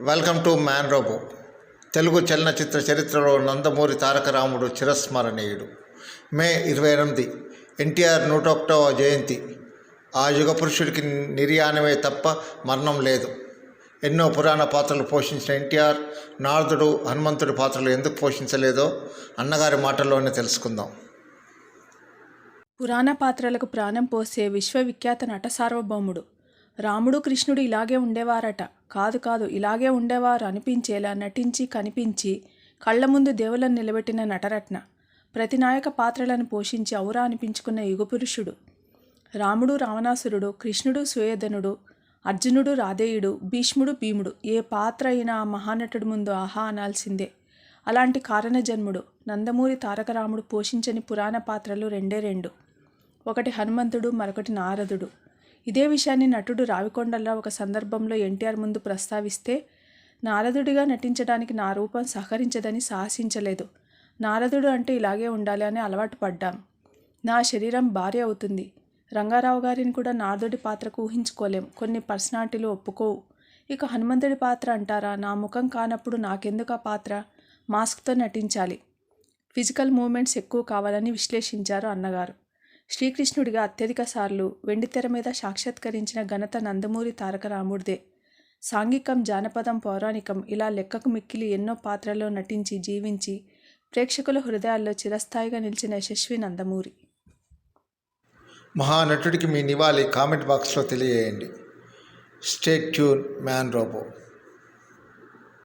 Welcome to man robo. Telugu చలనచిత్ర చరిత్రలో నందమూరి తారక రాముడు చిరస్మరణీయుడు. మే ఇరవై ఎనిమిది ఎన్టీఆర్ నూట ఒకటవ జయంతి. ఆ యుగ పురుషుడికి నిర్యాణమే తప్ప మరణం లేదు. ఎన్నో పురాణ పాత్రలు పోషించిన ఎన్టీఆర్ నారదుడు హనుమంతుడి పాత్రలు ఎందుకు పోషించలేదో అన్నగారి మాటల్లోనే తెలుసుకుందాం. పురాణ పాత్రలకు ప్రాణం పోసే విశ్వవిఖ్యాత నట సార్వభౌముడు రాముడు కృష్ణుడు ఇలాగే ఉండేవారట. కాదు కాదు ఇలాగే ఉండేవారు అనిపించేలా నటించి కనిపించి కళ్ళ ముందు దేవులను నిలబెట్టిన నటరత్న. ప్రతినాయక పాత్రలను పోషించి ఔరా అనిపించుకున్న యుగపురుషుడు. రాముడు రావణాసురుడు కృష్ణుడు సుయోధనుడు అర్జునుడు రాధేయుడు భీష్ముడు భీముడు ఏ పాత్ర అయినా ఆ మహానటుడు ముందు ఆహా అనాల్సిందే. అలాంటి కారణజన్ముడు నందమూరి తారకరాముడు పోషించని పురాణ పాత్రలు రెండే రెండు. ఒకటి హనుమంతుడు మరొకటి నారదుడు. ఇదే విషయాన్ని నటుడు రావికొండలరావు ఒక సందర్భంలో ఎన్టీఆర్ ముందు ప్రస్తావిస్తే నారదుడిగా నటించడానికి నా రూపం సహకరించదని సాహసించలేదు. నారదుడు అంటే ఇలాగే ఉండాలి అని అలవాటు పడ్డాం. నా శరీరం భారీ అవుతుంది. రంగారావు గారిని కూడా నారదుడి పాత్రకు ఊహించుకోలేం. కొన్ని పర్సనాలిటీలు ఒప్పుకోవు. ఇక హనుమంతుడి పాత్ర అంటారా? నా ముఖం కానప్పుడు నాకెందుకు ఆ పాత్ర? మాస్క్తో నటించాలి. ఫిజికల్ మూమెంట్స్ ఎక్కువ కావాలని విశ్లేషించారు అన్నగారు. శ్రీకృష్ణుడిగా అత్యధిక సార్లు వెండితెర మీద సాక్షాత్కరించిన ఘనత నందమూరి తారక రాముడిదే సాంఘికం జానపదం పౌరాణికం ఇలా లెక్కకు మిక్కిలి ఎన్నో పాత్రల్లో నటించి జీవించి ప్రేక్షకుల హృదయాల్లో చిరస్థాయిగా నిలిచిన యశస్వి నందమూరి. మహానటుడికి మీ నివాళి కామెంట్ బాక్స్లో తెలియజేయండి. Stay tuned man robo.